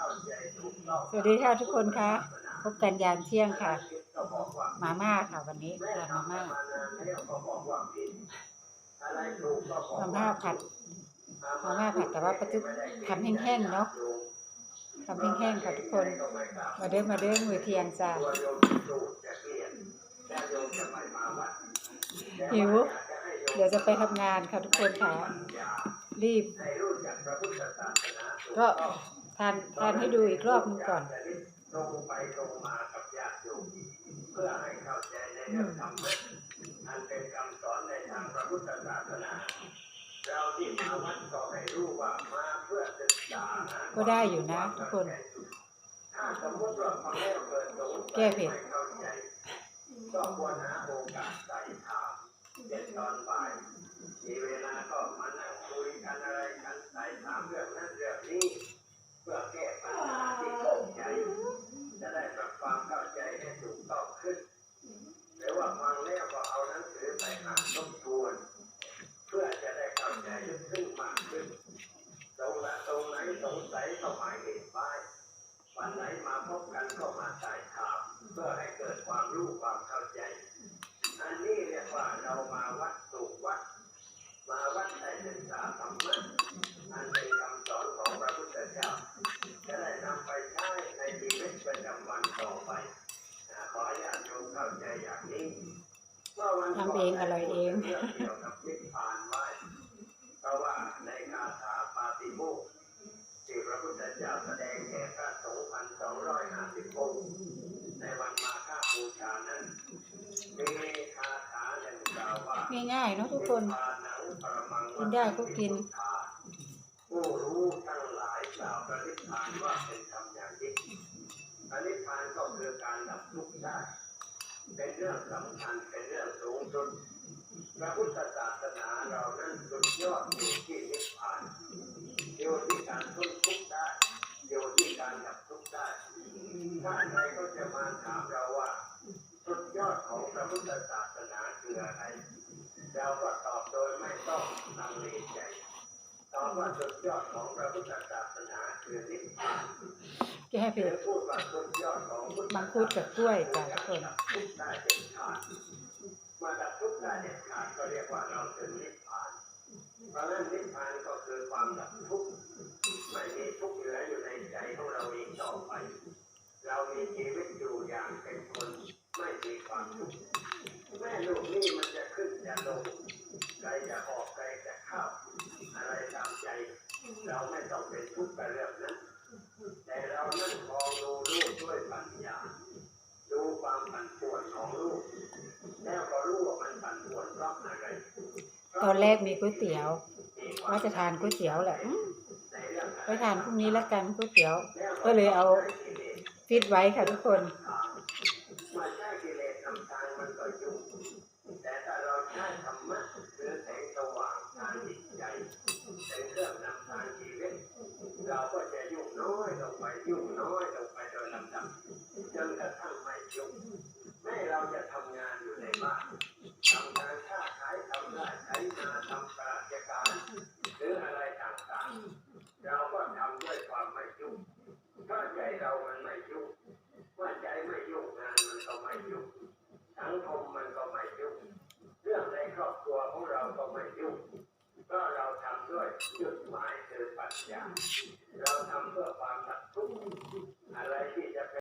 สวัสดีค่ะทุกคนคะพบกันยามเที่ยงค่ะ มาม่าค่ะวันนี้ทานมาม่ามาม่าผัดมาม่าผัดแต่ว่าประจุทำแห้งๆเนาะทำแห้งๆค่ะทุกคน มาเด้อมาเด้อมือเที่ยงจ้าหิวเดี๋ยวจะไปทำงานค่ะทุกคนค่ะรีบ ก็ ทานทานให้ดูอีกรอบหนึงก่อนตรงไปตรงมากับญาติโยมเพื่อให้เข้าใจในเรื่องธรรมะอันเป็นคำสอนในทางพระพุทธศาสนาเราที่มาวัดก็ให้รู้ว่ามาเพื่อศึกษาหาก็ได้อยู่นะทุกคนถ้าสมมติว่าฟังแล้วเกิดสงสัยแก้เผ็ดไม่เข้าใจก็ควรหาโอกาสใส่ถามเย็นตอนบ่ายมีเวลาก็มานั่งคุยกันอะไรกันใส่ถามเรื่องนั้นเรื่องนี้ เพื่อแก้ปัญหาที่ข้องใจ จะได้ปรับความเข้าใจให้ถูกต้องขึ้น หรือว่าฟังแล้วก็เอาหนังสือไปอ่านทบทวน เพื่อจะได้เข้าใจลึกซึ้งมากขึ้น ตรงละตรงไหนสงสัยก็หมายเหตุไปวันไหนมา พบกันก็มาถ่ายถามเพื่อให้เกิดความรู้ความเข้าใจ อันนี้เรียกว่าเรามาวัดสู่วัด มาวัดได้ศึกษาธรรมะอันเป็นคำสอนของพระพุทธเจ้าจะได้นำไปใช้ในชีวิตประจำวันต่อไปนะขอให้ญาติโยมเข้าใจอย่างนี้เมื่อวันก่นทำเองอร่อยเอง เรื่องเกี่ยวกับนิพพานไว้ เพราะว่าในคาถาปาติโมกข์ที่พระพุทธเจ้าแสดงแก่พระสงฆ์พันสองร้อยห้าสิบองค์ในวันมาฆบูชานั้นมีคาถาหนึ่งกล่าวว่า ง่ายๆเนาะทุกคน กินได้ก็กินผู้รู้ทั้งหลายกล่าวพระนิพานว่าเป็นธรรมอย่างยิ่งพระนิพานก็คือการดับทุกข์ได้เป็นเรื่องสำคัญเป็นเรื่องสูงสุดพระพุทธศาสนาเรานั้นสุดยอดอยู่ที่นิพพานอยู่ที่การพ้นทุกข์ได้อยู่ที่การดับทุกข์ได้ถ้าใครก็จะมาถามเราว่า สุดยอดของพระพุทธศาสนาคืออะไร เราก็ตอบโดยไม่ต้องลังเลใจ ตอบ ว่าสุดยอดของพระพุทธศาสนาคือนิพพานแก้เผ็รือดพูดว่าสุดยอดของมังคุดกับกล้วยจ้ะทุกคนทุกได้เด็ดขาดมาดับทุกได้เด็ดขาดก็เรียกว่าเราถึงนิพพานเพราะนั้นนิพพานก็คือความดับทุกข์ไม่มีทุกข์เหลืออยู่ในใจของเราอีกต่อไป เรามีชีวิตอยู่อย่างเป็นคนไม่มีความทุกข์แม่ลูกนี่มันจะขึ้นจะลงใครจะออกใครจะเข้าอะไรตามใจ เราไม่ต้องเป็นทุกข์กับเรื่องนั้นแต่เรานั่งมองดูลูกด้วยปัญญาดูความปั่นป่วนของลูกแล้วก็รู้ว่ามันปั่นป่วนเพราะอะไรตอนแรกมีก๋วยเตี๋ยว ว่าจะทานก๋วยเตี๋ยวแหละอืมไปทานพรุ่งนี้แล้วกันก๋วยเตี๋ยว ก็เลยเอาฟิตไว้ค่ะทุกคน น้อยลงไปโดยลำดับจนกระทั่งไม่ยุ่งแม้เราจะทำงานอยู่ในบ้านทำงานค้าขายทำไร่ไถนาทำราชการหรืออะไรต่างๆ เราก็ทำด้วยความไม่ยุ่งถ้าใจเรามันไม่ยุ่งว่าใจไม่ยุ่งงานมันก็ไม่ยุ่งสังคมมันก็ไม่ยุ่งเรื่องในครอบครัวของเราก็ไม่ยุ่งก็เราทำด้วยจุดหมายคือปัญญา